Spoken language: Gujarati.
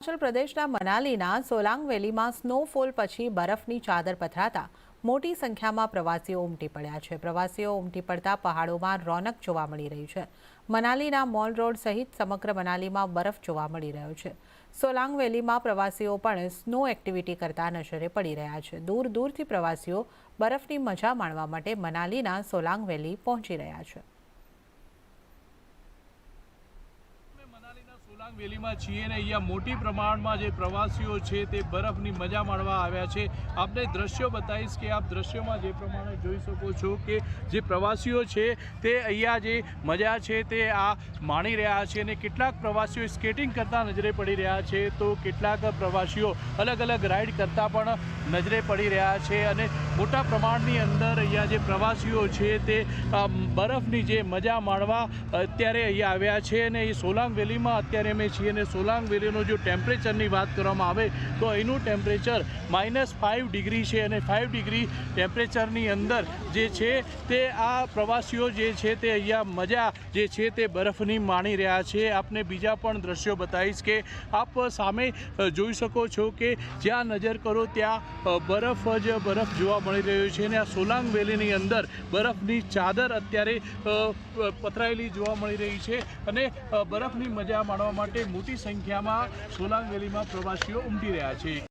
હિમાચલ પ્રદેશના મનાલીના સોલાંગ વેલીમાં સ્નોફોલ પછી બરફની ચાદર પથરાતા મોટી સંખ્યામાં પ્રવાસીઓ ઉમટી પડ્યા છે. પ્રવાસીઓ ઉમટી પડતા પહાડોમાં રોનક જોવા મળી રહી છે. મનાલીના મોલ રોડ સહિત સમગ્ર મનાલીમાં બરફ જોવા મળી રહ્યો છે. સોલાંગ વેલીમાં પ્રવાસીઓ પણ સ્નો એક્ટિવિટી કરતા નજરે પડી રહ્યા છે. દૂર દૂરથી પ્રવાસીઓ બરફની મજા માણવા માટે મનાલીના સોલાંગ વેલી પહોંચી રહ્યા છે અમે મનાલીના સોલાંગ વેલીમાં છીએ ને અહીંયા મોટી પ્રમાણમાં જે પ્રવાસીઓ છે તે બરફની મજા માણવા આવ્યા છે. આપને દ્રશ્યો બતાવીશ કે આપ દ્રશ્યોમાં જે પ્રમાણે જોઈ શકો છો કે જે પ્રવાસીઓ છે તે અહીંયા જે મજા છે તે આ માણી રહ્યા છે અને કેટલાક પ્રવાસીઓ સ્કેટિંગ કરતા નજરે પડી રહ્યા છે તો કેટલાક પ્રવાસીઓ અલગ અલગ રાઈડ કરતા પણ નજરે પડી રહ્યા છે અને મોટા પ્રમાણની અંદર અહીંયા જે પ્રવાસીઓ છે તે બરફની જે મજા માણવા અત્યારે અહીંયા આવ્યા છે અને એ સોલાંગ વેલીમાં અત્યારે અમે છીએ અને સોલાંગ વેલીનું જો ટેમ્પરેચરની વાત કરવામાં આવે તો અહીંનું ટેમ્પરેચર માઇનસ ફાઇવ ડિગ્રી છે અને ફાઇવ ડિગ્રી ટેમ્પરેચરની અંદર જે છે તે આ પ્રવાસીઓ જે છે તે અહીંયા મજા જે છે તે બરફની માણી રહ્યા છે. આપને બીજા પણ દ્રશ્યો બતાવીશ કે આપ સામે જોઈ શકો છો કે જ્યાં નજર કરો ત્યાં બરફ જ બરફ જોવા મળી રહ્યો છે અને આ સોલાંગ વેલીની અંદર બરફની ચાદર અત્યારે પથરાયેલી જોવા મળી રહી છે અને બરફની મજા માણવા માટે મોટી સંખ્યામાં સોલાંગ પ્રવાસીઓ ઉમટી રહ્યા છે.